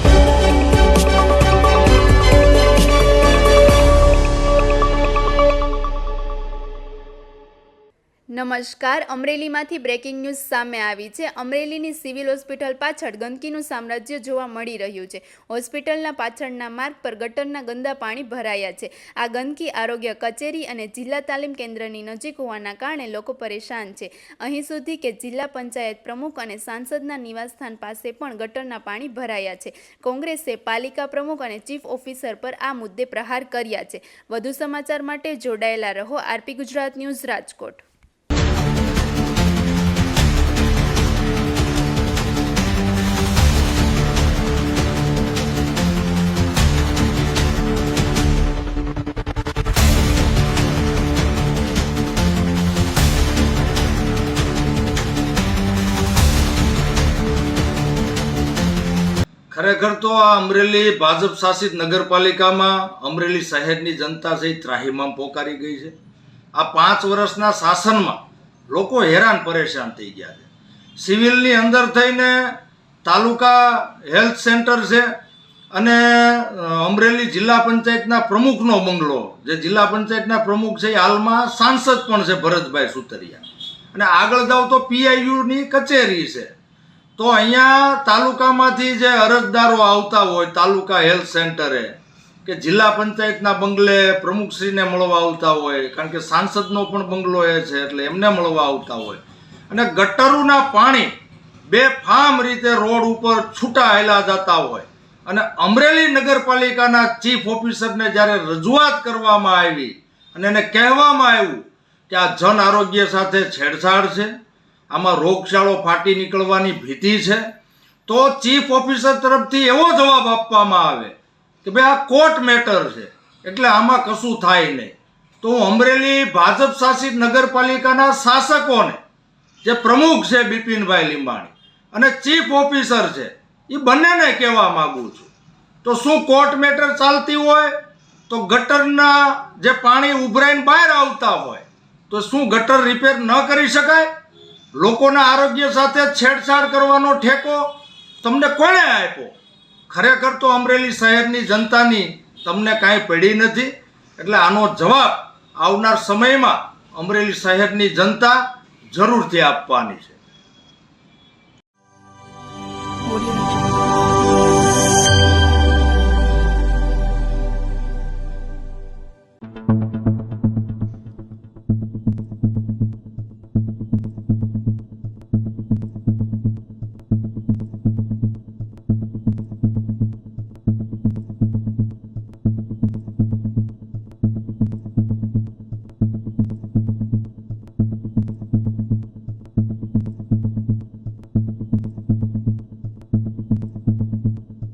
Thank you. નમસ્કાર, અમરેલીમાંથી breaking news સામે આવી છે. અમરેલીની સિવિલ હોસ્પિટલ પાછળ ગંદકીનું સામ્રાજ્ય જોવા મળી રહ્યું છે. હોસ્પિટલના પાછળના માર્ગ પર ગટરના ગંદા પાણી ભરાયા છે. આ ગંદકી આરોગ્ય કચેરી અને જિલ્લા તાલીમ કેન્દ્રની નજીક હોવાના કારણે લોકો પરેશાન છે. અહીં સુધી કે જિલ્લા પંચાયત પ્રમુખ અને સાંસદના નિવાસસ્થાન પાસે પણ ગટરના પાણી ભરાયા છે. કોંગ્રેસે પાલિકા પ્રમુખ અને ચીફ ઓફિસર પર આ મુદ્દે પ્રહાર કર્યા છે. વધુ સમાચાર માટે જોડાયેલા રહો આરપી ગુજરાત ન્યૂઝ રાજકોટ. ખરેખર તો આ અમરેલી ભાજપ શાસિત નગરપાલિકામાં અમરેલી શહેરની જનતા છે ત્રાહીમામ પોકારી ગઈ છે. આ પાંચ વર્ષના શાસનમાં લોકો હેરાન પરેશાન થઈ ગયા છે. સિવિલની અંદર થઈને તાલુકા હેલ્થ સેન્ટર છે અને અમરેલી જિલ્લા પંચાયતના પ્રમુખનો બંગલો જે જિલ્લા પંચાયતના પ્રમુખ છે એ હાલમાં સાંસદ પણ છે ભરતભાઈ સુતરિયા. અને આગળ જાવ તો પીઆઈયુની કચેરી છે. તો અહીંયા તાલુકામાંથી જે અરજદારો આવતા હોય, તાલુકા હેલ્થ સેન્ટરે, કે જિલ્લા પંચાયતના બંગલે પ્રમુખશ્રીને મળવા આવતા હોય, કારણ કે સાંસદનો પણ બંગલો એ છે, એટલે એમને મળવા આવતા હોય. અને ગટરોના પાણી બે ફામ રીતે રોડ ઉપર છૂટા હેલા જતા હોય. અને અમરેલી નગરપાલિકાના ચીફ ઓફિસરને જ્યારે રજૂઆત કરવામાં આવી, અને એને કહેવામાં આવ્યું કે આ જન આરોગ્ય સાથે છેડછાડ છે આમાં રોગચાળો ફાટી નીકળવાની ભીતિ છે. તો ચીફ ઓફિસર તરફથી એવો જવાબ આપવામાં આવે કે ભાઈ આ કોર્ટ મેટર છે, એટલે આમાં કશું થાય નહીં. તો હું અમરેલી ભાજપ શાસિત નગરપાલિકાના શાસકોને, જે પ્રમુખ છે બિપિનભાઈ લીંબાણી, અને ચીફ ઓફિસર છે, એ બંનેને કહેવા માગું છું. તો શું કોર્ટ મેટર ચાલતી હોય? તો ગટરના જે પાણી ઉભરાઈને બહાર આવતા હોય, તો શું ગટર રિપેર ન કરી શકાય? લોકોના આરોગ્ય સાથે છેડછાડ કરવાનો ઠેકો તમને કોણે આપ્યો? ખરેખર તો અમરેલી શહેરની જનતાની તમને કાંઈ પડી નથી. એટલે આનો જવાબ આવનાર સમયમાં અમરેલી શહેરની જનતા જરૂરથી આપવાની છે.